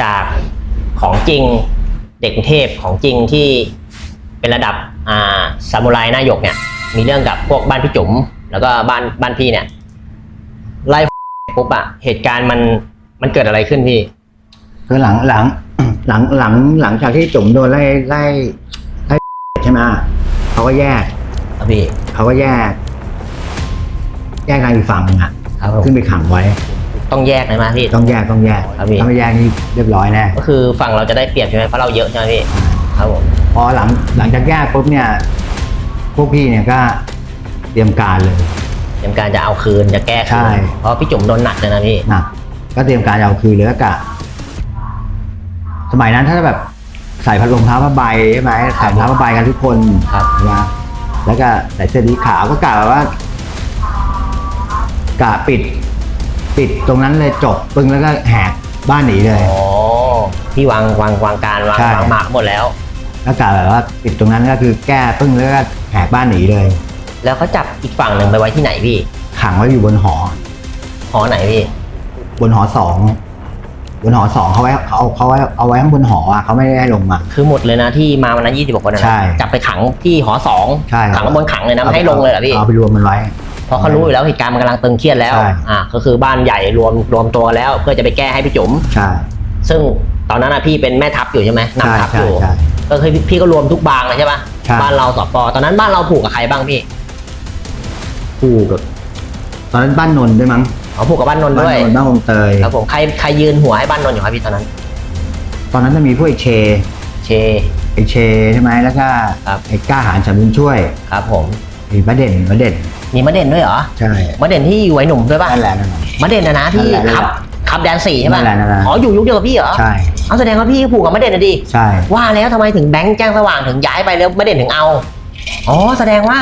จากของจริงเด็กกรุงเทพของจริงที่เป็นระดับอ่าซามูไรหน้าหยกเนี่ย มีเรื่องกับพวกบ้านพี่จุ๋มแล้วก็บ้านบ้านพี่เนี่ยไล่ปุ๊บอะเหตุการณ์มันมันเกิดอะไรขึ้นพี่ คือหลังหลัง หลังหลังหลังจากที่จุ๋มโดนไล่ไล่ไล่ใช่ไหมเขาก็แยกครับพี่เขาก็แยก แยกกันอีกฝั่งหนึ่งอะครับผม ขึ้นไปขังไว้ ต้องแยกเลยไหมพี่ ต้องแยกต้องแยกครับพี่ ถ้าไม่แยกนี่เรียบร้อยแน่ก็คือฝั่งเราจะได้เปรียบใช่ไหมเพราะเราเยอะใช่ไหมพี่ครับผมพอหลังหลังจากแยกปุ๊บเนี่ยพวกพี่เนี่ยก็เตรียมการเลย เตรียมการจะเอาคืนจะแก้คืใช่ นเพราะพี่จุ๋มโดนหนักเลยนะพี่หนักก็เตรียมการจะเอาคืนเลยก็กะสมัยนั้นถ้าแบบใส่พัดลมเท้าผ้าใบใช่ไหมใส่รองเท้าผ้าใบกันทุกคน ครับ นะแล้วก็ใส่เสื้อสีขาวก็กะแบบว่า กะปิด ปิดตรงนั้นเลยจบปึ้งแล้วก็แหกบ้านหนีเลย อ๋อพี่วางวางวางการวางใช่ วางหมากหมดแล้ว แล้วกะแบบว่าปิดตรงนั้นก็คือแก้ปึ้งแล้วก็แหกบ้านหนีเลย แล้วเขาจับอีกฝั่งหนึ่งไปไว้ที่ไหนพี่ขังไว้อยู่บนหอ หอไหนพี่บนหอสองบนหอสองเขาไว้เขาเอาเขาไว้เอาไว้ข้างบนหออะเขาไม่ได้ให้ลงมา คือหมดเลยนะที่มาวันนั้นยี่สิบกว่าคนนะใช่ จับไปขังที่หอสองใช่ครับขังบนขังเลยนะไม่ให้ลงเลยเหรอพี่เอาไปรวมมันไว้เพ ราะเขารู้อยู่แล้วเหตุการณ์มันกำลังตึงเครียดแล้ว ใช่ อ่า ก็คือบ้านใหญ่รวมรวมตัวกันแล้ว เพื่อจะไปแก้ให้พี่จุ๋ม ใช่ ซึ่งตอนนั้นนะพี่เป็นแม่ทัพอยู่ใช่ไหมใช่นำทัพใช่อยู่ ใช่ ก็คือพี่ก็รวมทุกบางเลยใช่ปะใช่ บ้านเราสปอตอนนั้นบ้านเราผูกกับใครบ้างพี่ผูกกับตอนนั้นบ้านนนท์ด้วยมั้งเขาผูกกับบ้านนนท์บ้านด้วยนนท์บ้านองเตย ครับผมใครใครยืนหัวให้บ้านนนท์อยู่ครับพี่ตอนนั้น ตอนนั้นจะมีพวกไอเชเช ไอเชใช่ไหมแล้วก็ครับ ไอกล้าหาญฉันบุญช่วยครับผม ไอมะเด่นมะเด่น มีมะเด่นด้วยเหรอใช่ มะเด่นที่อยู่ไอ้หนุ่มด้วยป่ะนั่นแหละนั่นแหละ มะเด่นนะนะที่นั่นแหละขับขับแดนสี่ใช่ป่ะนั่นแหละนั่นแหละ อ๋ออยู่ยุคเดียวกับพี่เหรอใช่ เอาแสดงว่าพี่ผูกกับมะเด่นนะดิใช่ ว่าแล้วทำไมถึงแบงค์แจ้งสว่างถึงย้ายไปแล้วมะเด่นถึงเอาอ๋อแสดงว่า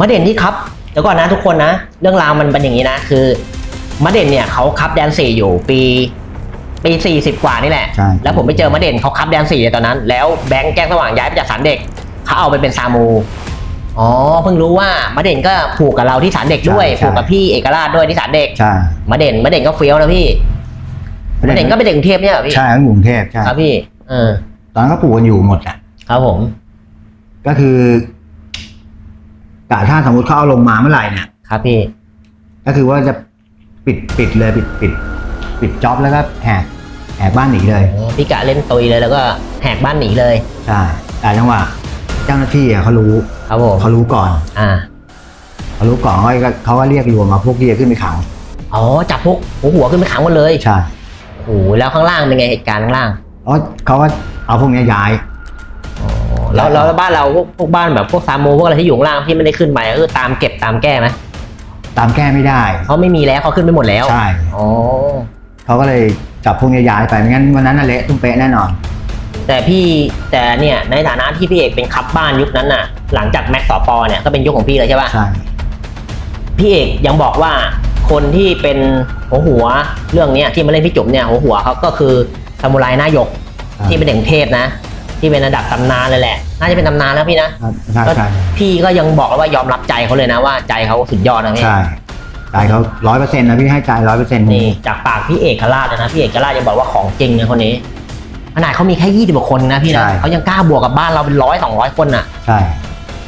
มะเด่นที่ครับเดี๋ยวก่อนนะทุกคนนะ เรื่องราวมันเป็นอย่างนี้นะคือมะเด่นเนี่ยเขาคับแดนสี่อยู่ปีปีสี่สิบกว่านี่แหละ ใช่ แล้วผมไปเจอมะเด่นเขาคับแดนสี่เลยตอนนั้น แล้วแบงค์แจ้งสว่างย้ายไปจากสารเด็กเขาเอาไปเป็นซามู อ๋อเพิ่งรู้ว่ามะเด่นก็ผูกกับเราที่สารเด็กด้วยผูกกับพี่เอกราชด้วยที่สารเด็กใช่มะเด่นมะเด่นก็เฟี้ยวแล้วพี่มะเด่นก็เป็นเด็กกรุงเทพเนี่ยเหรอพี่ใช่เขาอยู่กรุงเทพใช่ครับพี่เออตอนนั้นก็ปลูกกันอยู่หมดอะ ครับผมก็คือกะถ้าสมมติเขาเอาลงมาเมื่อไหร่เนี่ย ครับพี่ก็คือว่าจะปิดปิดเลยปิดปิด ปิดจ็อบแล้วก็แหกแหกบ้านหนีเลยพี่กะเล่นตุยเลยแล้วก็แหกบ้านหนีเลย ใช่แต่จังหวะ เจ้าหน้าที่อะเขารู้ครับผมเขารู้ก่อนอ่าเขารู้ก่อนเขาก็เขาก็เรียกรวมมาพวกที่จะขึ้นไปขังอ๋อจับพวกหัวหัวขึ้นไปขังหมดเลยใช่โอ้โหแล้วข้างล่างเป็นไงเหตุการณ์ข้างล่างเพราะเขาก็เอาพวกเนี้ยย้ายอ๋อแล้วแล้วบ้านเราพวกพวกบ้านแบบพวกซาโมพวกอะไรที่อยู่ข้างล่างที่ไม่ได้ขึ้นไปก็คือตามเก็บตามแก้ไหมตามแก้ไม่ได้เขาไม่มีแล้วเขาขึ้นไปหมดแล้วใช่อ๋อเขาก็เลยจับพวกเนี้ยย้ายไปไม่งั้นวันนั้นน่ะเละตุ้มเป๊ะแน่นอน แต่พี่แต่เนี่ยในฐานะที่พี่เอกเป็นคับบ้านยุคนั้นน่ะ หลังจากแม็กซ์สอปอเนี่ยก็เป็นยุคของพี่เลยใช่ป่ะใช่พี่เอกยังบอกว่าคนที่เป็นหัวหัวเรื่องเนี้ยที่มาเล่นพี่จุ๋มเนี่ยหัวหัวเขาก็คือซามูไรหน้าหยกที่เป็นเด็กเทพนะ ที่เป็นระดับตำนานเลยแหละ น่าจะเป็นตำนานแล้วพี่นะใช่ก็ใช่พี่ก็ยังบอกแล้วว่ายอมรับใจเขาเลยนะว่าใจเขาสุดยอดนะพี่ใช่ใจเขาร้อยเปอร์เซ็นต์นะพี่ให้ใจร้อยเปอร์เซ็นต์นี่จากปากพี่เอกราชเลยนะพี่เอกราชยังบอกว่าของจริงนะคนนี้ ขนาดเขามีแค่ยี่สิบกว่าคนนะพี่นะเขายังกล้าบวกกับบ้านเราเป็นร้อยสองร้อยคนน่ะ ใช่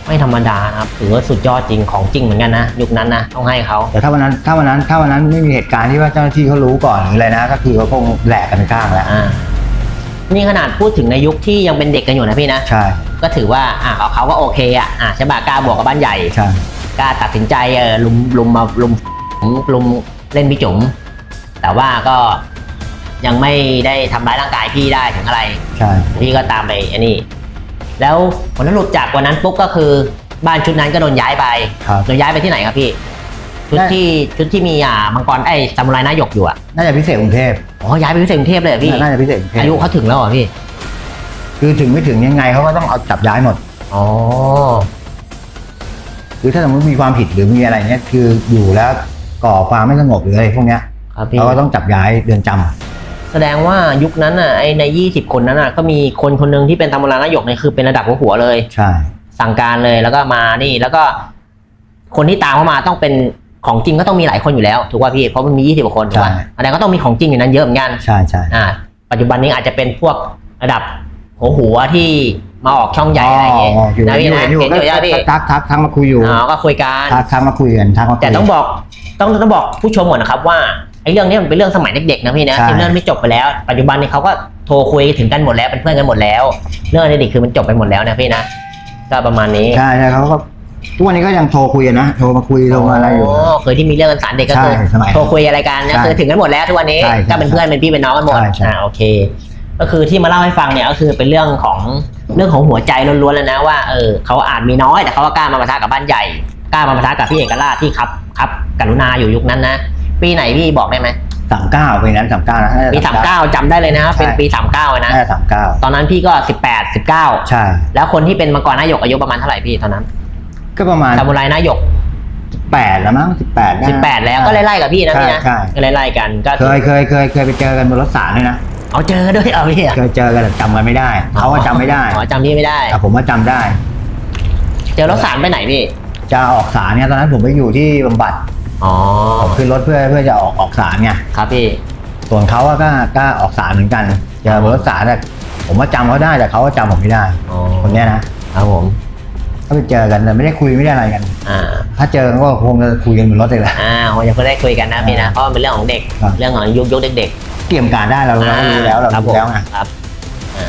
ไม่ธรรมดานะครับถือว่าสุดยอดจริงของจริงเหมือนกันนะยุคนั้นนะต้องให้เขาแต่ถ้าวันนั้นถ้าวันนั้นถ้าวันนั้นไม่มีเหตุการณ์ที่ว่าเจ้าหน้าที่เขารู้ก่อนหรืออะไรนะก็คือเขาคงแหลกกันข้างแล้วอ่านี่ขนาดพูดถึงในยุคที่ยังเป็นเด็กกันอยู่นะพี่นะ ใช่ก็ถือว่าอะเขาก็โอเคอะอะใช่ป่ะกล้าบวกกับบ้านใหญ่ ใช่กล้าตัดสินใจเออลุมลุมมาลุมลุมเล่นพี่จุ๋มแต่ว่าก็ ยังไม่ได้ทำร้ายร่างกายพี่ได้ถึงอะไร ใช่ พี่ก็ตามไปอันนี้ แล้วผลสรุปจากวันนั้นปุ๊บก็คือบ้านชุดนั้นก็โดนย้ายไปครับโดนย้ายไปที่ไหนครับพี่ชุดได้ ที่ชุดที่มีอ่ามังกรไอ้ซามูไรหน้าหยกอยู่อะน่าจะพิเศษกรุงเทพอ๋อย้ายไปพิเศษกรุงเทพเลยเหรอพี่น่าจะพิเศษกรุงเทพอายุเขาถึงแล้วเหรอพี่คือถึงไม่ถึงยังไงเขาก็ต้องเอาจับย้ายหมด อ๋อคือถ้าสมมติมีความผิดหรือมีอะไรเนี่ยคืออยู่แล้วก่อความไม่สงบหรืออะไรพวกเนี้ยครับพี่เขาก็ต้องจับย้ายเดือนจำ แสดงว่ายุคนั้นอะไอในยี่สิบคนนั้นอะก็มีคนคนหนึ่งที่เป็นตำราหน้าหยกเนี่ยคือเป็นระดับหัวหัวๆเลย ใช่ สั่งการเลยแล้วก็มานี่แล้วก็ คนที่ตามเข้ามาต้องเป็นของจริงก็ต้องมีหลายคนอยู่แล้วถูกป่ะพี่เพราะมันมียี่สิบกว่าคนถูกป่ะแสดงก็ต้องมีของจริงอยู่นั้นเยอะเหมือนกันใช่ใช่อ่า ปัจจุบันนี้อาจจะเป็นพวกระดับหัวหัวที่มาออกช่องใหญ่อะไรอย่างเงี้ยอยู่นะพี่อยู่นะอยู่เห็นอยู่ก็ใช่ไหมพี่ทักทักทักมาคุยอยู่อ๋อก็คุยกันทักทักมาคุยกันทักมาคุยแต่ต้องบอกต้องต้องบอกผู้ชมก่อนนะครับว่าไอ้ เรื่องนี้มันเป็นเรื่องสมัยเด็กๆนะพี่นะใช่เป็นเรื่องที่จบไปแล้ว ปัจจุบันนี้เขาก็โทรคุยถึงกันหมดแล้วเป็นเพื่อนกันหมดแล้ว เรื่องในเด็กคือมันจบไปหมดแล้วนะพี่นะก็ประมาณนี้ใช่ใช่เขาก็ทุกวันนี้ก็ยังโทรคุยกันนะโทรมาคุยโทรมาอะไรอยู่เคยที่มีเรื่องกันสารเด็กก็คือใช่สมัยโทรคุยอะไรกันนะใช่คือถึงกันหมดแล้วทุกวันนี้ใช่ใช่ก็เป็นเพื่อนเป็นพี่เป็นน้องกันหมดใช่ใช่ อ่าโอเค ก็คือที่มาเล่าให้ฟังเนี่ยก็คือเป็นเรื่องของเรื่องของหัวใจล้วนๆเลยนะว่าเออเขาอาจมีน้อยแต่เขาก็กล้ามาปะทะกับบ้านใหญ่กล้ามาปะทะกับพี่เอกราชที่ครับครับกรุณาอยู่ยุคนั้นนะ ปีไหนพี่บอกได้ไหมสามเก้าปีนั้นสามเก้านะปีสามเก้าจำได้เลยนะใช่เป็นปีสามเก้านะน่าจะสามเก้าตอนนั้นพี่ก็สิบแปดสิบเก้าใช่ แล้วคนที่เป็นมังกรนายกอายุประมาณเท่าไหร่พี่ตอนนั้น ก็ประมาณซามูไรนายกแปดแล้วมั้งสิบแปดสิบแปดแล้วก็ไล่ๆกับพี่นะพี่นะใช่ใช่ก็ไล่ๆกันก็เคยเคยเคยเคยไปเจอกันบนรถสารเลยนะเอาเจอด้วยเอาพี่อะเคยเจอกันแต่จำกันไม่ได้เขาว่าจำไม่ได้อ๋อจำพี่ไม่ได้แต่ผมว่าจำได้ เจอรถสารไปไหนพี่จะออกสารเนี่ยตอนนั้นผมไปอยู่ที่บำบัด อ๋อผมขึ้นรถเพื่อเพื่อจะออกออกสารไงครับพี่ส่วนเขาอะก็ก็ออกสารเหมือนกันเจอบนรถสารแต่ผมว่าจำเขาได้แต่เขาว่าจำผมไม่ได้อ๋อคนเนี้ยนะครับผมก็ไปเจอกันแต่ไม่ได้คุยไม่ได้อะไรกันอ่าถ้าเจอกันก็คงจะคุยกันบนรถเลยแหละอ่าผมยังไม่ได้คุยกันนะพี่นะเพราะมันเป็นเรื่องของเด็กครับเรื่องของยุคยุคเด็กเตรียมการได้เราๆเราก็รู้แล้วเราครับรู้แล้วไงครับ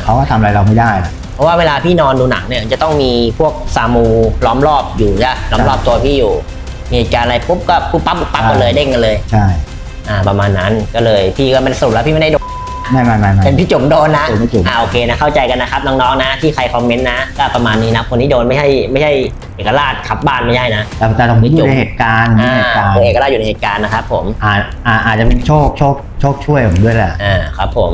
เขาก็ทำอะไรเราไม่ได้นะเพราะว่าเวลาพี่นอนดูหนังเนี่ยจะต้องมีพวกซามูล้อมรอบอยู่ใช่ไหมล้อมรอบตัวพี่อยู่ มีเหตุการณ์อะไรปุ๊บก็ปุ๊บปั๊บปุ๊บปั๊บกันเลยเด้งกันเลยใช่อ่าประมาณนั้นก็เลยพี่ก็เป็นสรุปแล้วพี่ไม่ได้โดนไม่ไม่ไม่ไม่ เป็นพี่จุ๋มโดนนะผมไม่จุ๋ม อ่าโอเคนะเข้าใจกันนะครับน้องๆนะที่ใครคอมเมนต์นะก็ประมาณนี้นะคนที่โดนไม่ใช่ไม่ใช่เอกราชขับบ้านไม่ใช่นะแต่แต่ผมอยู่ในเหตุการณ์อยู่อ่าในเหตุการณ์ตัวเอกราชอยู่ในเหตุการณ์นะครับผมอาจอาอาจจะเป็นโชคโชคโชคช่วยผมด้วยแหละ อ่าครับผม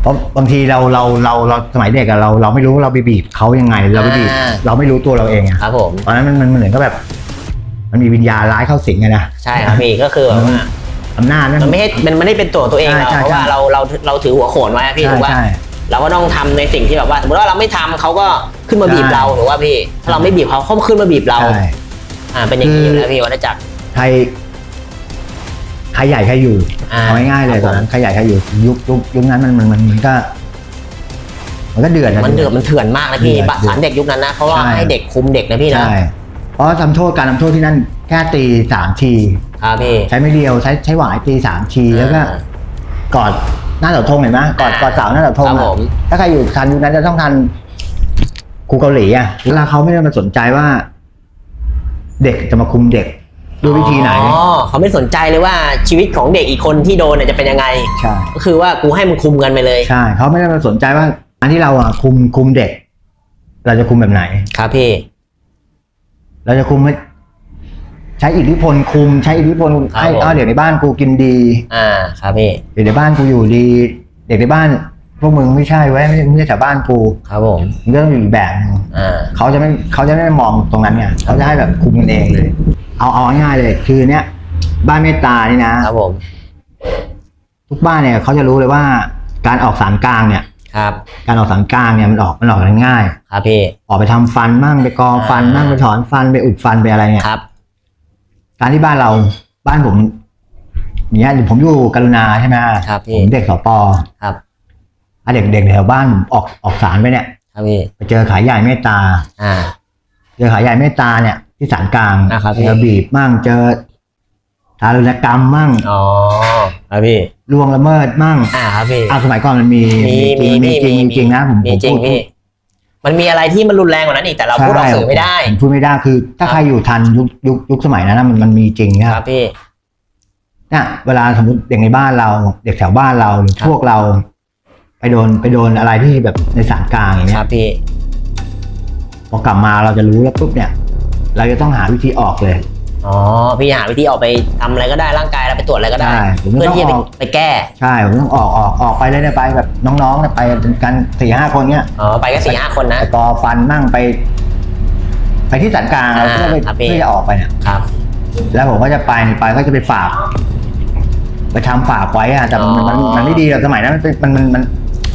เพราะบางทีเราเราเราเราสมัยเด็กอะเราเราไม่รู้เราไปบีบเขายังไง เราไปบีบอ่า เราไม่รู้ตัวเราเองอะครับผม ตอนนั้นมันมันมันเหมือนก็แบบ มันมีวิญญาณร้ายเข้าสิงไงนะใช่ครับพี่ก็คือแบบว่าอำนาจนั่นมันไม่ให้มันไม่ได้เป็นตัวตัวเองใช่เราใช่เพราะว่าใช่เราเราเราถือหัวโขนไว้อะพี่ใช่ถูกว่า ใช่ เราก็ต้องทำในสิ่งที่แบบว่า สมมติว่าเราไม่ทำเขาก็ขึ้นมาบีบใช่เราหรือว่าพี่ถ้าเราไม่บีบเขาเขาขึ้นมาบีบเรา ใช่ อ่าเป็นอย่างนี้คือนะพี่วัฏจักร ใครใครใหญ่ใครอยู่อ่าเอาง่ายๆเลยครับตอนนั้นใครใหญ่ใครอยู่ยุคยุคยุคนั้นมันมันมันมันก็ มันก็เดือดะ มันเดือดมันเถื่อนมากนะพี่เดือดบะสารเด็กยุคนั้นนะเพราะว่าใช่ ให้เด็กคุมเด็กนะพี่นะใช่ เพราะทำโทษการทำโทษที่นั่นแค่ตีสามที ครับพี่ ใช้ไม่เดียวใช้ใช้หวายตีสามทีแล้วก็อ่ากอดหน้าเสาธงเห็นไหมกอดอ่ากอดเสาหน้าเสาธงครับอะผม ถ้าใครอยู่ทันยุคนั้นจะต้องทันครูเกาหลีอะแล้วเขาไม่ได้มาสนใจว่า เด็กจะมาคุมเด็กด้วยวิธีไหนอ๋อเขาไม่สนใจเลยว่าชีวิตของเด็กอีกคนที่โดนเนี่ยจะเป็นยังไง ใช่ ก็คือว่ากูให้มึงคุมกันไปเลย ใช่เขาไม่ได้มาสนใจว่าการที่เราอะคุมคุมเด็ก เราจะคุมแบบไหน ครับพี่ เราจะคุมให้ใช้อิทธิพลคุมใช้อิทธิพลครับให้ผมเอาเด็กในบ้านกูกินดี อ่าครับพี่เด็กในบ้านกูอยู่ดี เด็กในบ้าน พวกมึงไม่ใช่ไว้ยไม่ใช่ไม่ใช่แถวบ้านกูครับผมเรื่องอยู่อีกแบบหนึง อ่า เขาจะไม่เขาจะไม่มองตรงนั้นไงเขาจะให้แบบคุมกันเองเลย เอาเอาง่ายๆเลย คือเนี้ยบ้านเมตตานี่นะ ครับผม ทุกบ้านเนี่ยเขาจะรู้เลยว่าการออกสารกลางเนี่ย ครับ การออกสารกลางเนี่ยมันออกมันออกกันง่าย ครับพี่ ออกไปทำฟันมั่งไปกอฟันมั่งอ่าไปถอนฟันไปอุดฟันไปอะไรเนี่ยครับ การที่บ้านเราบ้านผมอย่างเงี้ยผมอยู่กรุณาใช่ไหมครับพี่ ผมเด็กสปครับอะเด็กเด็กแถวบ้านผมออกออกสารไปเนี่ย ครับพี่ ไปเจอขายใหญ่เมตตาอ่า เจอขายใหญ่เมตตาเนี่ยที่สารกลางอ่าครับพี่ เจอบีบมั่งเจอ ทารุณกรรมมั่งอ๋อครับพี่ล่วงละเมิดมั่งอ่าครับพี่อะสมัยก่อนมันมีมีมีมีจริงมีมีจริงนะผมมีผมจริงพูดพี่มันมีอะไรที่มันรุนแรงกว่านั้นอีกแต่เราพูดออกสื่อไม่ได้ผมพูดไม่ได้คือถ้าครับใครอยู่ทันยุคยุคยุคสมัยนั้นนะมันมันมีจริงนะคครัรับบพี่เนี่ยเวลาสมมติเด็กในบ้านเรา เด็กแถวบ้านเราหรือครับพวกเรา ไปโดนไปโดนอะไรที่แบบในสารกลางอย่างคเงี้รัยบพี่พอกลับมาเราจะรู้แล้วปุ๊บเนี่ย เราจะต้องหาวิธีออกเลย อ๋อพี่หาวิธีออกไปทำอะไรก็ได้ร่างกายเราไปตรวจอะไรก็ได้ ใช่ผมเพื่อต้องที่จะไปออก ไปแก้ใช่ผมต้องออกออกออกไปเลยเนี่ยไปแบบน้องๆเนี่ยไปกันสี่ห้าคนเนี่ยอ๋อไปก็สี่ห้าคนนะ ไปกอฟันมั่งไป ไปที่สารกลางเราอ่าเพื่อไปครับพี่ เพื่อจะออกไปเนี่ย ครับ แล้วผมก็จะไปไปก็จะไปฝาก ไปทำฝากไว้อะแต่มันมันมันมันไม่ดีหรอกสมัยนั้นมันเป็นมันมันมัน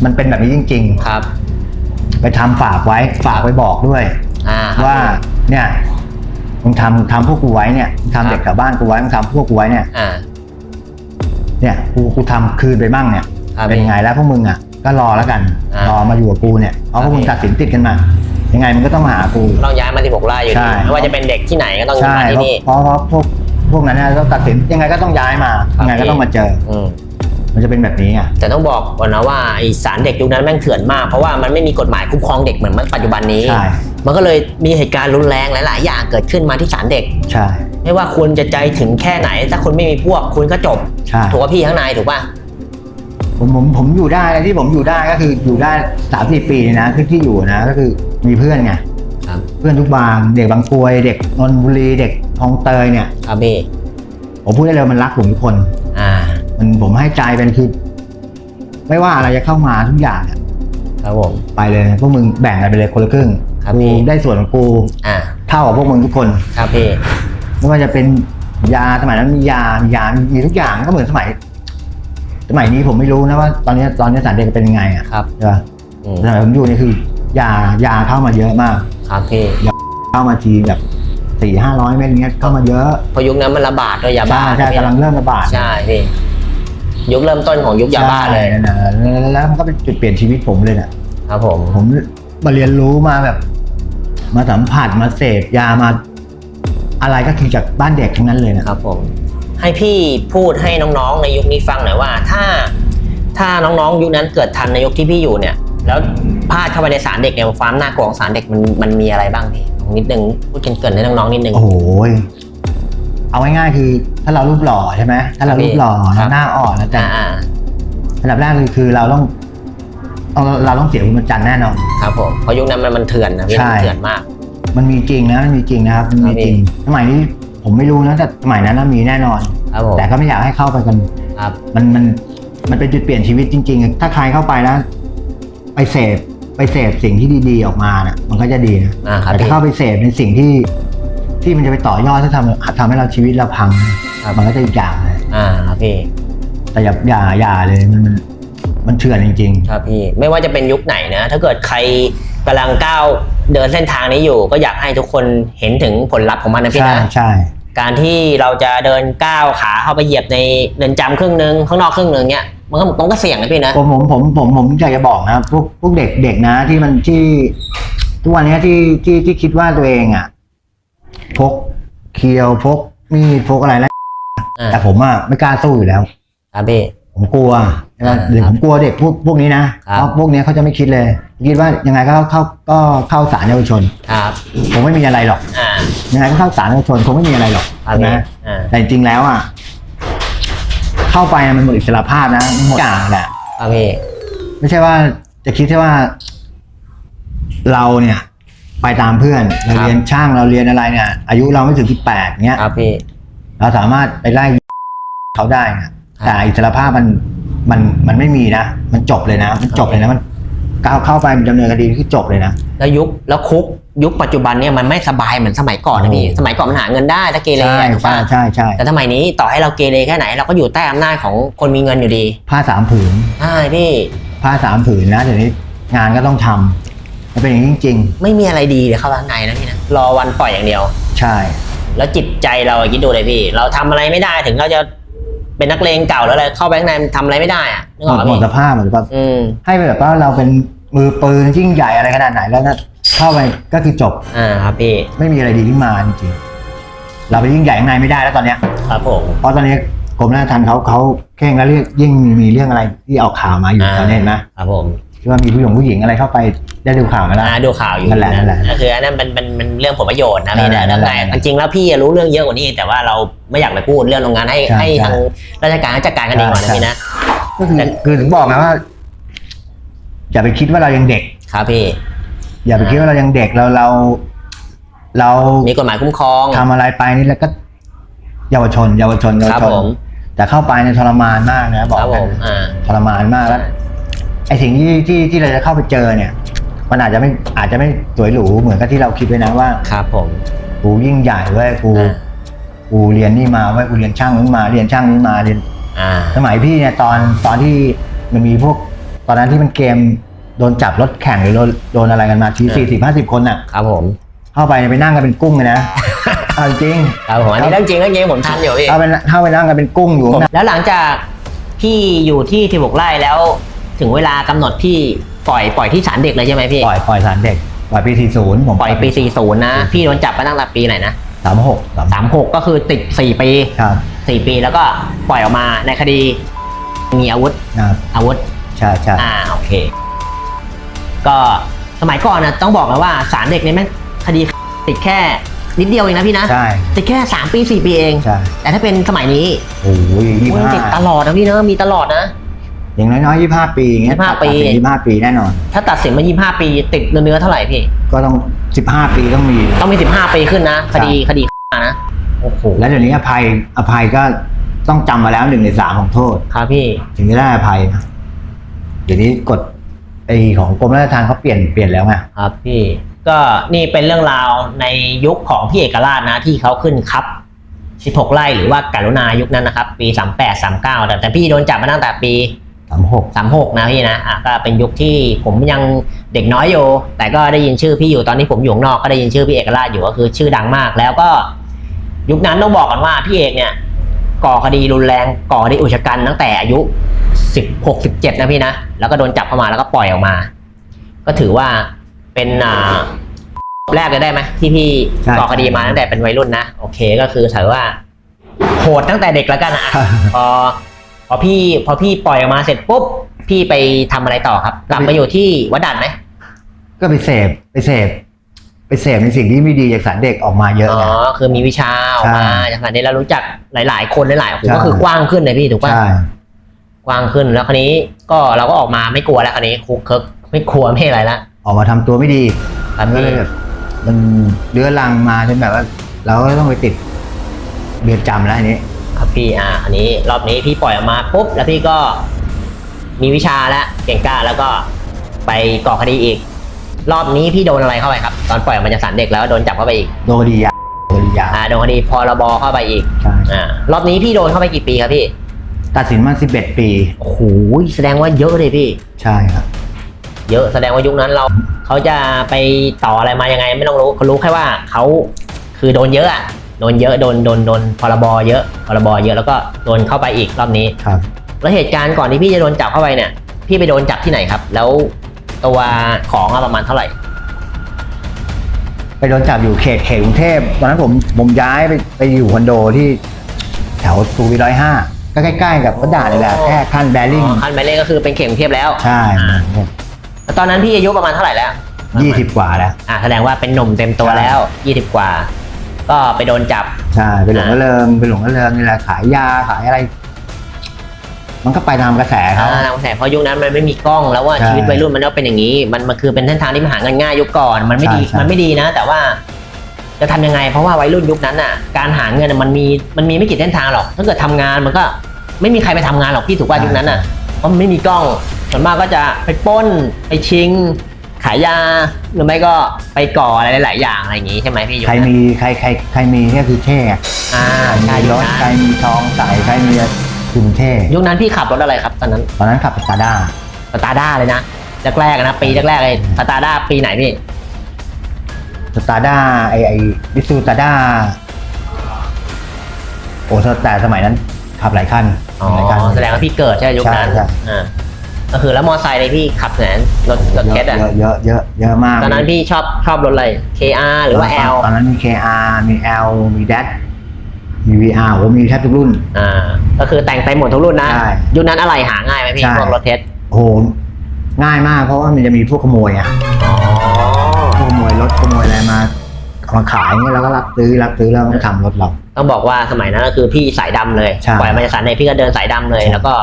มันเป็นแบบนี้จริง ครับ ๆ ไปทำฝากไว้ ฝากไปบอกด้วย อ่าครับว่าเนี่ย มึงทำทำพวกกูไว้เนี่ยมึงครัทำบเด็กแถวบ้านกูไว้มึงทำพวกกูไว้เนี่ยอ่า เนี่ยกูกูทำคืนไปบ้างเนี่ยคครับเป็นไงแล้วพวกมึงอะก็รอแล้วกันอ่ารรอมาอยู่กับกูเนี่ยเพราะพวกมึงครับ ตัดสินติดกันมา ยังไงมันก็ต้องมาหากู ต้องย้ายมาที่16ไร่อยู่ใช่ ดีไม่ว่าจะเป็นเด็กที่ไหนก็ต้องใช่มาที่นี่ เพราะเพราะพวกพวกนั้นเนี่ยต้องตัดสินยังไงก็ต้องย้ายมาครับ ยังไงก็ต้องมาเจอ อืม มันจะเป็นแบบนี้อะแต่ต้องบอกก่อนนะว่าไอสารเด็กยุคนั้นแม่งเถื่อนมาก เพราะว่ามันไม่มีกฎหมายคุ้มครองเด็กเหมือนปัจจุบันนี้ ใช่ มันก็เลยมีเหตุการณ์รุนแรงหลาย ๆ อย่างเกิดขึ้นมาที่ศาลเด็ก ใช่ ไม่ว่าคุณจะใจถึงแค่ไหน ถ้าคุณไม่มีพวกคุณก็จบ ใช่ ถูกป่ะพี่ข้างในถูกป่ะ ผมผมผมอยู่ได้ที่ผมอยู่ได้ก็คืออยู่ได้สามสี่ปีเนี่ยนะที่ที่อยู่นะก็คือมีเพื่อนไงครับ เพื่อนทุกบางเด็กบางกรวยเด็กนนทบุรีเด็กคลองเตยเนี่ย ครับพี่ผมพูดได้เลยมันรักผมทุกคนอ่า มันผมให้ใจเป็นคือไม่ว่าอะไรจะเข้ามาทุกอย่างเนี่ยครับผม ไปเลยพวกมึงแบ่งกันไปเลยคนละครึ่งครับกูพี่ได้ส่วนของกูอ่าเท่ากับพวกมึงทุกคน ครับพี่ไม่ว่าจะเป็นยาสมัยนั้นมียา มียา มีทุกอย่างก็เหมือนสมัย สมัยนี้ผมไม่รู้นะว่า ตอนนี้ตอนนี้สารเด็กเป็นยังไงอะครับใช่ปะอืมสมัยผมอยู่นี่คือยายาเข้ามาเยอะมาก ครับพี่เข้ามาทีแบบสี่ห้าร้อยเม็ดเงี้ยเข้ามาเยอะเพราะยุคนั้นมันระบาดด้วยยาใช่บ้าใช่นะพี่กำลังเริ่มระบาดใช่พี่ ยุคเริ่มต้นของยุคยาบ้าเลย ใช่นะแล้วแล้วมันก็เป็นจุดเปลี่ยนชีวิตผมเลยน่ะครับผมผมมาเรียนรู้มาแบบ มาสัมผัสมาเสพยามา อะไรก็คือจากบ้านเด็กทั้งนั้นเลยนะครับผม ให้พี่พูดให้น้องๆในยุคนี้ฟังหน่อยว่า ถ้าถ้าน้องๆยุคนั้นเกิดทันในยุคที่พี่อยู่เนี่ย แล้วพลาดเข้าไปในสารเด็กเนี่ยความน่ากลัวของสารเด็กมันมันมีอะไรบ้างพี่นิดนึงพูดเกรินๆให้น้องๆนิดนึงโอ้โหย เอาง่ายๆคือถ้าเรารูปหล่อใช่ไหมถ้าเรารูปหล่อครับ เราหน้าอ่อนแล้วแต่อ่าอันดับแรกคือคือเราต้องเอาเราต้องเสียคุณประจันทร์แน่นอนๆครับผมเพราะยุคนั้นมันมันเถื่อนนะพี่ใช่ มันเถื่อนมาก มันมีจริงนะมันมีจริงนะครับมันมีครับพี่จริงสมัยนี้ผมไม่รู้นะแต่สมัยนั้นนะมีแน่นอน ครับผมแต่ก็ไม่อยากให้เข้าไปกัน ครับมันมันมันเป็นจุดเปลี่ยนชีวิตจริง ๆ ถ้าใครเข้าไปแล้ว ไปเสพไปเสพสิ่งที่ดีๆออกมาน่ะ มันก็จะดีนะอ่าครับแต่ถ้าพี่เข้าไปเสพในสิ่งที่ ที่มันจะไปต่อยอดที่ทำทำให้เราชีวิตเราพังครับมันก็จะอีกอย่างเลยอ่าครับพี่ แต่อย่าอย่าอย่าเลยมันมันมันเถื่อนจริงครับพี่ไม่ว่าจะเป็นยุคไหนนะ ถ้าเกิดใครกำลังก้าวเดินเส้นทางนี้อยู่ ก็อยากให้ทุกคนเห็นถึงผลลัพธ์ของมันนะๆพี่ใช่นะใช่การที่เราจะเดินก้าวขาเข้าไปเหยียบในเรือนจำครึ่งหนึ่งข้างนอกครึ่งหนึ่งเนี่ยมันก็มันก็เสี่ยงนะพี่นะผมผมผมผมผมอยากจะบอกนะพวกพวกเด็กเด็กนะที่มันที่ทุกวันนี้ที่ที่ที่คิดว่าตัวเองอะ พกเคียวพกมีดพกอะไรแล้วอ่าแต่ผมอะไม่กล้าสู้อยู่แล้ว ครับพี่ ผมกลัวใช่ไหมอ่าหรือผมกลัวเด็กพวกพวกนี้นะครับ เพราะพวกนี้เขาจะไม่คิดเลย คิดว่ายังไงก็เข้าก็เข้าศาลเยาวชน ครับคงไม่มีอะไรหรอก อ่ายังไงก็เข้าศาลเยาวชนคงไม่มีอะไรหรอกครับใช่ไหมพี่อ่าแต่จริงๆแล้วอะ เข้าไปมันหมดอิสรภาพนะมันหมดอย่างแหละ ครับพี่ไม่ใช่ว่าจะคิดแค่ว่า เราเนี่ย ไปตามเพื่อนเราเรียนช่างเราเรียนอะไรเนี่ยอายุเราไม่ถึงสิบแปดเงี้ยครับพี่ เราสามารถไปไล่เขาได้นะครับแต่อิสรภาพมันมันมันไม่มีนะ มันจบเลยนะ มันจบเลยนะมันก้าวเข้าไปดำเนินคดีคือจบเลยนะแล้วยุคแล้วคุกยุคปัจจุบันเนี่ยมันไม่สบายเหมือนสมัยก่อนนะพี่โอ้สมัยก่อนมันหาเงินได้ถ้าเกเรใช่ถูกใช่ป่ะใช่ใช่แต่สมัยนี้ต่อให้เราเกเรแค่ไหนเราก็อยู่ใต้อำนาจของคนมีเงินอยู่ดี ผ้าสามผืนใช่พี่ผ้าสามผืนนะเดี๋ยวนี้งานก็ต้องทำ มันเป็นอย่างนี้จริงไม่มีอะไรดีเลยเข้าข้างในนะพี่นะรอวันปล่อยอย่างเดียว ๆ ใช่ แล้วจิตใจเราอะคิดดูเลยพี่ เราทำอะไรไม่ได้ถึงเราจะเป็นนักเลงเก่าแล้วอะไรเข้าไปข้างในมันทำอะไรไม่ได้อะนึกหอมอกดไหมหมดพี่สภาพหมดสภาพอืมให้แบบว่าเราเป็นมือปืนยิ่งใหญ่อะไรขนาดไหนแล้วนะเข้าไปก็คือจบอ่าครับพี่ไม่มีอะไรดีขึ้นมาจริงๆเราไปยิ่งใหญ่ข้างในไม่ได้แล้วตอนเนี้ย ครับผม เพราะตอนนี้กรมราชทัณฑ์เขาเขาเข่งแล้วเรียกยิ่งมีเรื่องอะไรที่ออกข่าวมาอยู่อ่า ตอนนี้เห็นไหมครับผม ที่ว่ามีผู้หญิงผู้หญิงอะไรเข้าไป ได้ดูข่าวไหมล่ะ อ่าดูข่าวอยู่นั่นแหละนั่นแหละก็คืออันนั้นเป็นเป็นเป็นเรื่องผลประโยชน์นะพี่นั่แต่นแหละแล้วไงนั่นแหละจริงๆแล้วพี่รู้เรื่องเยอะกว่านี้ แต่ว่าเราไม่อยากไปพูดเรื่องโรงงานให้ใช่ให้ใช่ทางราชการเขาจัดการกันเองก่อนนะใช่พี่นะ ก็คือคือถึงบอกนะว่า อย่าไปคิดว่าเรายังเด็ก ครับพี่อย่าไปคิดว่าเรายังเด็กเราเรา เรามีกฎหมายคุ้มครองทำอะไรไปนี่แล้วก็ เยาวชน เยาวชนเยาวครับชนผมแต่เข้าไปในยทรมานมากนะบอคกรับผกันมอ่า ทรมานมากแล้วไอสิ่งที่ที่ที่เราจะเข้าไปเจอเนี่ย มันอาจจะไม่อาจจะไม่สวยหรูเหมือนกับที่เราคิดไว้นะว่าครับผม กูยิ่งใหญ่เว้ยกูอ่า กูเรียนนี่มาเว้ยกูเรียนช่างนี้มาเรียนช่างนี้มาเรียน อ่า สมัยพี่เนี่ยตอนตอนที่มันมีพวกตอนนั้นที่มันเกมโดนจับรถแข่งหรือโดนโดนอะไรกันมาทีเออ สี่สิบห้าสิบคนน่ะ ครับผมเข้าไปเนี่ยไปนั่งกันเป็นกุ้งเลยนะ เอาจริงครับผมอันนี้เรื่องจริงเรื่องจริงผมทันอยู่พี่เข้าไปเข้าไปนั่งกันเป็นกุ้งอยู่ข้างใน แล้วหลังจากพี่อยู่ที่ที่บกไร่แล้ว ถึงเวลากำหนดพี่ ปล่อยปล่อยที่ศาลเด็กเลยใช่ไหมพี่ ปล่อยปล่อยสารเด็กปล่อยปีสี่ศูนย์ผมปล่อยปี 40 นะ พี่โดนจับมาตั้งแต่ปีไหนนะ สามหกสาม36 ก็คือติด 4 ปี ครับ4 ปีแล้วก็ปล่อยออกมาในคดี มีอาวุธครับอาวุธ ใช่ใช่อ่าโอเค ก็สมัยก่อนนะต้องบอกนะว่าศาลเด็กเนี่ยแม่งคดีติดแค่นิดเดียวเองนะพี่นะ ใช่ติดแค่ 3 ปี 4 ปีเอง ใช่แต่ถ้าเป็นสมัยนี้โอ้ยยี่โอ้ยห้าติดตลอดนะพี่นะมีตลอดนะ อย่างน้อยๆยี่ห้าปีอย่างเงี้ย25ปี ยี่ห้าปีแน่นอน ถ้าตัดสินมา 25 ปี ติดเนื้อๆเท่าไหร่พี่ ก็ต้องสิบห้าปีต้องมี ต้องมี 15 ปีขึ้นนะ คดีคดีนะ โอ้โห แล้วเดี๋ยวนี้อภัยอภัยก็ต้องจำมาแล้วหนึ่งในสามของโทษ ครับพี่ ถึงจะได้อภัยนะเดี๋ยวนี้กฎไอของกรมราชทัณฑ์เขาเปลี่ยนเปลี่ยนแล้วไง ครับพี่ ก็นี่เป็นเรื่องราวในยุคของพี่เอกราชนะที่เขาขึ้นครับ 16 ไร่หรือว่าการุณายุคนั้นนะครับ ปี 38 39 แต่แต่พี่โดนจับมาตั้งแต่ปี สามหก36นะพี่นะอะก็เป็นยุคที่ผมยังเด็กน้อยอยู่ แต่ก็ได้ยินชื่อพี่อยู่ตอนนี้ผมอยู่ข้างนอกก็ได้ยินชื่อพี่เอกราชอยู่ก็คือชื่อดังมาก แล้วก็ยุคนั้นต้องบอกกันว่าพี่เอกเนี่ย ก่อคดีรุนแรงก่อคดีอุกชะกันตั้งแต่อายุ16 17นะพี่นะแล้วก็โดนจับเข้ามาแล้วก็ปล่อยออกมา ก็ถือว่าเป็นอ่าแรกเลยได้ไหมที่พี่ก่อคดีมาตั้งแต่เป็นวัยรุ่นนะโอเคก็คือถือว่าโหดตั้งแต่เด็กแล้วกันนะอะพอ พอพี่พอพี่ปล่อยออกมาเสร็จปุ๊บพี่ไปทำอะไรต่อครับ กลับมาอยู่ที่วัดดันไหมก็ไปเสพไปเสพไปเสพในสิ่งที่ไม่ดีจากสารเด็กออกมาเยอะอ๋อไง คือมีวิชาออกมาใช่จากนั้นเรารู้จักหลาย ๆ คนหลายๆโอ้โหใช่ ก็คือกว้างขึ้นเลยพี่ถูกป่ะใช่กว้างขึ้นแล้วคราวนี้ก็เราก็ออกมาไม่กลัวแล้วคราวนี้คุกเคิกไม่กลัวไม่อะไรละออกมาทำตัวไม่ดีครับก็พี่เลยแบบมันเรื้อรังมาจนแบบว่า เราก็ต้องไปติดเรือนจำแล้วอันนี้ ครับพี่อ่าอันนี้รอบนี้พี่ปล่อยออกมาปุ๊บแล้วพี่ก็มีวิชาแล้วเก่งกล้าแล้วก็ไปก่อคดีอีก รอบนี้พี่โดนอะไรเข้าไปครับ ตอนปล่อยออกมาจากศาลเด็กแล้วโดนจับเข้าไปอีกโดนคดียาโดนคดียาอ่าโดนคดีพรบเข้าไปอีกใช่อ่ารอบนี้พี่โดนเข้าไปกี่ปีครับพี่ตัดสินมาสิบเอ็ดปี โอ้โหแสดงว่าเยอะเลยพี่ ใช่ครับ เยอะแสดงว่ายุคนั้นเราเขาจะไปต่ออะไรมายังไงไม่ต้องรู้เขารู้แค่ว่าเขาคือโดนเยอะอะ โดนเยอะโดนโดนโดนพรบเยอะพรบเยอะแล้วก็โดนเข้าไปอีกรอบนี้ครับ แล้วเหตุการณ์ก่อนที่พี่จะโดนจับเข้าไปเนี่ย พี่ไปโดนจับที่ไหนครับ แล้วตัวของอะประมาณเท่าไหร่ ไปโดนจับอยู่เขตเขตกรุงเทพตอนนั้นผมผมย้ายไปไปอยู่คอนโดที่แถวสุขุมวิทร้อยห้าก็ใกล้ๆกับวัดด่านเลยแหละอ๋อแค่ขั้นแบริ่งอ๋อคันไปเล่ก็คือเป็นเข็มเทียบแล้วใช่แล้วตอนนั้นพี่อายุประมาณเท่าไหร่แล้ว ยี่สิบกว่าแล้ว อ่าแสดงว่าเป็นหนุ่มเต็มตัวใช่แล้ว 20 กว่า ก็ไปโดนจับ ใช่ไปหลงระเริงไปหลงระเริงนี่แหละขายยาขายอะไร มันก็ไปตามกระแสเขา อ่าแต่เพราะยุคนั้นมันไม่มีกล้องแล้วว่าใช่ชีวิตวัยรุ่นมันก็เป็นอย่างนี้ มันมันคือเป็นเส้นทางที่มันหาเงินง่ายยุคก่อน มันไม่ดี ใช่ใช่ มันไม่ดีนะ แต่ว่า จะทำยังไง เพราะว่าวัยรุ่นยุคนั้นน่ะ การหาเงินน่ะมันมี มันมีไม่กี่เส้นทางหรอก ถ้าเกิดทำงานมันก็ไม่มีใครไปทำงานหรอกพี่ถูกว่ายุคนั้นน่ะ เพราะมันไม่มีกล้อง ส่วนมากก็จะไปปล้น ไปชิง ขายยาหรือไม่ก็ไปก่ออะไรหลาย ๆ อย่างอะไรอย่างงี้ใช่ไหมพี่ยุคใครนั้นมีใครใครใครมีเนี่ยคือเท่อ่าใครใช่มียุรคถนั้นใครมีทองใส่ใครมีคุณเท่ยุคนั้นพี่ขับรถอะไรครับตอนนั้นตอนนั้นขับสตาร์ด้าสตาร์ด้าเลยนะแรกๆนะปีแรกๆเลยสตาร์ด้าปีไหนพี่สตาร์ด้าไอไอวิสูสตาร์ด้าโอ้แต่สมัยนั้นขับหลายคันอ๋อหลายคัน แสดงว่าพี่เกิดใช่ไหมยุคนั้นใช่ใช่ อ่า ก็คือแล้วมอไซค์ในยพี่ขับไหนรถรถเยเคอะสอะเยอะเยอะเยอะเยอะมากตอนนั้นพี่ชอบชอบรถอะไร KR หรือว่า L ตอนนั้นมี KR มี L มี d a มี VR โอ้มีแทบทุกรุ่น อ่า ก็คือแต่งเต็มหมดทุกรุ่นนะใช่ยุคนั้นอะไรหาง่ายไหมพี่ใช่พวกรถเทสโอ้โหง่ายมากเพราะว่ามันจะมีพวกขโมยอะอ๋อพวกขโมยรถขโมยอะไรมาเอามาขายเงี้ยแล้วก็รับซื้อรับซื้อแล้วก็ทำรถเรา ต้องบอกว่าสมัยนั้นก็คือพี่สายดำเลยใช่ปล่อยมาจากสายในพี่ก็เดินสายดำเลยใช่แล้วก็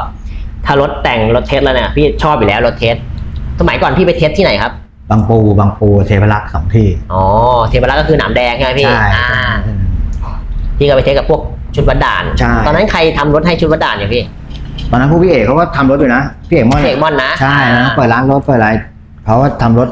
ถ้ารถแต่งรถเทสแล้วเนี่ยพี่ชอบอยู่แล้วรถเทสสมัยก่อนพี่ไปเทสที่ไหนครับ บางปูบางปูเทพรักษ์สองที่ อ๋อเทปรักษ์ก็คือหนามแดงใช่ไหมพี่ใช่อ่าพี่ก็ไปเทสกับพวกชุดวัดด่าน ใช่ ตอนนั้นใครทำรถให้ชุดวัดด่านอยู่พี่ ตอนนั้นพวกพี่เอกเขาก็ทำรถอยู่นะ พี่เอกมอนพี่เอกมอนนะใช่นะเปิดร้านรถเปิดอะไรเขาก็ทำรถ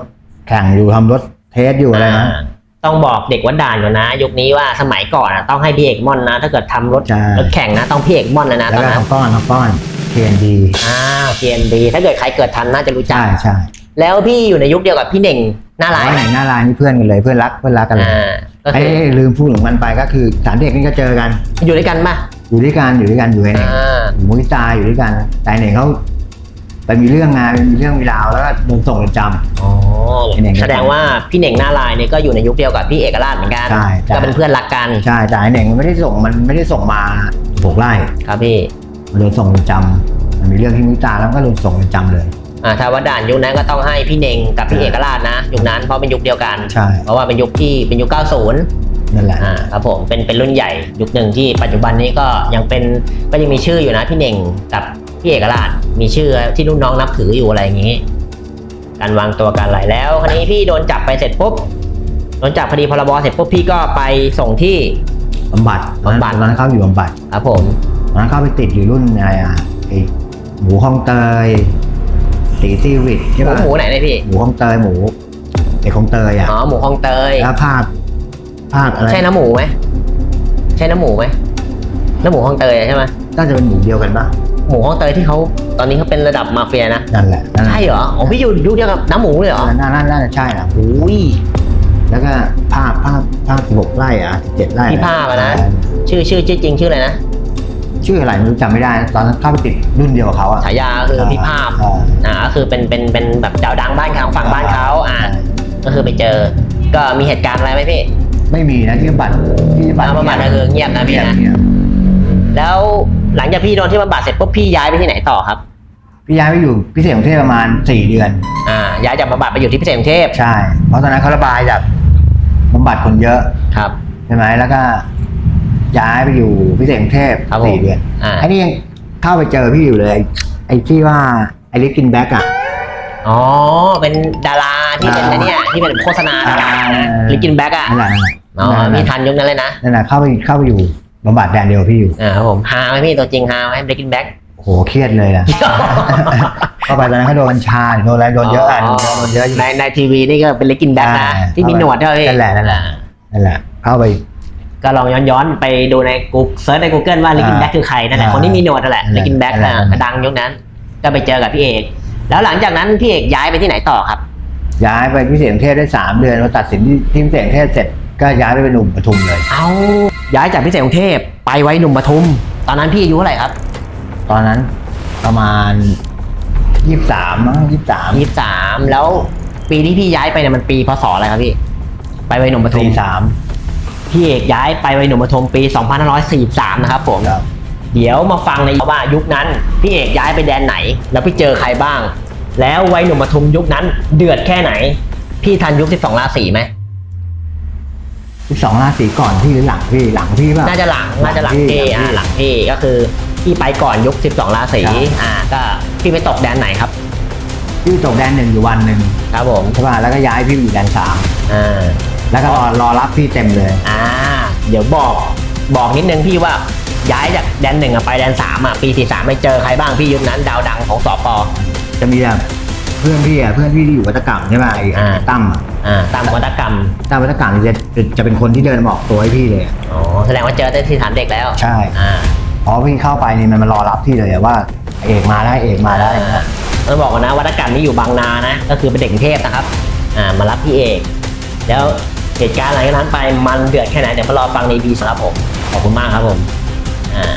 แข่งอยู่ทำรถเทสอยู่อะไรนะอ่าต้องบอกเด็กวัดด่านอยู่นะ ยุคนี้ว่าสมัยก่อนอะต้องให้พี่เอกมอนนะ ถ้าเกิดทำรถใช่รถแข่งนะ ต้องพี่เอกมอนเลยนะแล้ตวอนก็นั้น ทำก้อนทำก้อน TND อ้าวเกียนดีถ้าเกิดใครเกิดทันน่าจะรู้จัก ใช่ใช่แล้วพี่อยู่ในยุคเดียวกับพี่เน่งหน้าร้ายไหนหน้าร้านนี่เพื่อนกันเลยเพื่อนรักเพื่อนรักกันเลยอ่าก็ไอ้คือลืมพูดถึงมันไปก็คือสารเด็กนี่ก็เจอกัน อยู่ด้วยกันป่ะอยู่ด้วยกันอยู่ด้วยกันอยู่ไอ้เนี่ยอ่าอยู่มุ้ยตาอยู่ด้วยกันแต่เนี่ยเขาไปมีเรื่องงานมีเรื่องมีราวแล้วก็โดนส่งเรือนจ อ๋อพี่เน่งแสดงว่าพี่เน่งหน้าลายเนี่ยก็อยู่ในยุคเดียวกับพี่เอกราชเหมือนกันใช่ใช่ก็เป็นเพื่อนรักกันำใช่แต่ไอ้เนี่ยมันไม่ได้ส่งมันไม่ได้ส่งมาหกไร่ครับพี่ มันโดนส่งเรือนจำมันมีเรื่องที่มุ้ยตาแล้วก็โดนส่งเรือนจำเลย อ่าถ้าว่าด่านยุคนั้นก็ต้องให้พี่เน่งกับพี่เอกราชนะยุคนั้นเพราะเป็นยุคเดียวกัน ใช่ เพราะว่าเป็นยุคที่เป็นยุค 90 นั่นแหละ อ่าครับผมเป็นเป็นรุ่นใหญ่ยุคหนึ่งที่ปัจจุบันนี้ก็ยังเป็นก็ยังมีชื่ออยู่นะพี่เน่งกับพี่เอกราชมีชื่อที่รุ่นน้องนับถืออยู่อะไรอย่างนี้ การวางตัวการอะไรแล้วคราวนี้พี่โดนจับไปเสร็จปุ๊บโดนจับคดีพรบเสร็จปุ๊บพี่ก็ไปส่งที่ บำบัดบำบัด ตอนนั้นเข้าอยู่บำบัด ครับผมตอ นนั้นเข้าไปติดอยู่รุ่นอะไรอะไอหมูคลองเตยตีซีวิตหใช่มูป่ะหมูไหนเลยพี่ หมูคลองเตยหมูไอคลองเตยอะอ๋อหมูคลองเตย แล้วภาพภาพอะไรใช่น้ำหมูไหมใช่น้ำหมูไหมน้ำหมูคลองเตยใช่ไหมน่าจะเป็นหมูเดียวกันป่ะหมูคลองเตยที่เขาตอนนี้เขาเป็นระดับมาเฟียนะนั่นแหละนั่นแหละใช่เหรออ๋อพี่อยู่ยุคเดียวกับน้ำหมูเลยเหรอน่าน่าน่าจะใช่นะอุ้ยแล้วก็ภาพภาพภาพหกไร่อะเจ็ดไร่พี่ภาพอะนะ ชื่อชื่อชื่อจริงชื่ออะไรนะ ชื่ออะไรไม่รู้จำไม่ได้ตอนนั้นเข้าไปติดรุ่นเดียวกับเขาอะฉายาคือพี่ภาพอ่อ่าก็คือเป็นเป็นเป็นแบบดาวดังบ้านเขาฝั่งบ้านเขาอ่า ก็คือไปเจอ ก็มีเหตุการณ์อะไรไหมพี่ ไม่มีนะที่บำบัดที่บำบัดอ่าบำบัดก็คือเงียบนะพี่นะ เงียบแล้วหลังจากพี่โดนที่บำบัดเสร็จปุ๊บพี่ย้ายไปที่ไหนต่อครับ พี่ย้ายไปอยู่พิเศษกรุงเทพประมาณสี่เดือน อ่า ย้ายจากบำบัดไปอยู่ที่พิเศษกรุงเทพใช่ เพราะตอนนั้นเขาระบายจากบำบัดคนเยอะ ครับ ใช่ไหมแล้วก็ ย้ายไปอยู่พิเศษกรุงเทพครับผมสี่เดือนอ่า ไอ้นี่ยังเข้าไปเจอพี่อยู่เลย ไอ้ที่ว่าไอ้ลิกกินแบ็กอะอ๋อ เป็นดาราที่เป็นอ่าไอ้เนี่ยที่เป็นโฆษณาดาราอ่านะลิกินแบ็กอะนั่นแหละอ๋อนั่นแหละมีทันยุคนั้นเลยนะนั่นแหละเข้าไปเข้าไปอยู่บำบัดแดนเดียวกับพี่อยู่อ่าครับผมฮาไหมพี่ตัวจริงฮาไหมลิกินแบ็ก โอ้โหเครียดเลยนะเข้าไปตอนนั้นเขาโดนกัญชาโดนอะไรโดนเยอะอะอ๋อโดนเยอะอยู่ ในในทีวีนี่ก็เป็นลิกินแบ็กนะ อ่าที่มีหนวดด้วยพี่นั่นแหละนั่นแหละอ่านั่นแหละเข้าไป ก็ลองย้อนย้อนๆไปดูในกูเซิร์ชใน Google ว่าลิกินอ่าแบ็กคือใครนั่นแหละอ่าคนที่มีหนวดนั่นแหละนั่นแหลิละกินแบ็กนั่นแหละดังยุคนั้น ก็ไปเจอกับพี่เอก แล้วหลังจากนั้นพี่เอกย้ายไปที่ไหนต่อครับ ย้ายไปพิเศษกรุงเทพได้สามเดือนพอตัดสินที่ที่พิเศษกรุงเทพเสร็จก็ย้ายไปเป็นหนุ่มปทุมเลย เอาย้ายจากพิเศษกรุงเทพไปไว้หนุ่มปทุม ตอนนั้นพี่อายุเท่าไหร่ครับ ตอนนั้นประมาณยี่สามมั้งยี่สามยี่สามแล้วปีที่พี่ย้ายไปเนี่ยมันปีพศอะไรครับพี่ ไปไว้หนุ่มปทุมสี่สาม พี่เอกย้ายไปไว้หนุ่มปทุมปี 2543 นะครับผม ครับ เดี๋ยวมาฟังในว่ายุคนั้นพี่เอกย้ายไปแดนไหน แล้วไปเจอใครบ้าง แล้ววัยหนุ่มปทุมยุคนั้นเดือดแค่ไหน พี่ทันยุค 12ราศีไหมสิบสองราศีก่อนพี่หรือหลังพี่หลังพี่ป่ะ น่าจะหลังน่าจะหลังพี่หลังพี่อ่าหลังพี่ก็คือพี่ไปก่อนยุค 12ราศีครับ อ่าก็พี่ไปตกแดนไหนครับพี่ตกแดนหนึ่งอยู่วันหนึ่งครับผม ใช่ป่ะแล้วก็ย้ายพี่อยู่แดนสามอ่า แล้วก็รอรอรับพี่เต็มเลย อ่า เดี๋ยวบอกบอกนิดนึงพี่ว่าย้ายจากแดนหนึ่งอะไปแดนสามอะปีสี่สามไปเจอใครบ้างพี่ยุคนั้นดาวดังของสปจะมีแบบเพื่อนพี่อะเพื่อนพี่ที่อยู่วัตกรรมใช่ป่ะไอ้อ่า ตั้มอะอ่าตามวัตกรรมตั้มวัตกรรมจะจะจะเป็นคนที่เดินมาออกตัวให้พี่เลยอะ อ๋อแสดงว่าเจอได้ที่ฐานเด็กแล้วใช่ อ่าพอพี่เข้าไปนี่มันมารอรับพี่เลยอะว่าเอกมาได้เอกมาได้นะต้องบอกก่อนนะวัตกรรมนี่อยู่บางนานะก็คือเป็นเด็กกรุงเทพนะครับอ่ามารับพี่เอก แล้ว เหตุการณ์อะไรกันนั้นไปมันเดือดแค่ไหนเดี๋ยวมารอฟังในบีสำหรับผมขอบคุณมากครับผมอ่า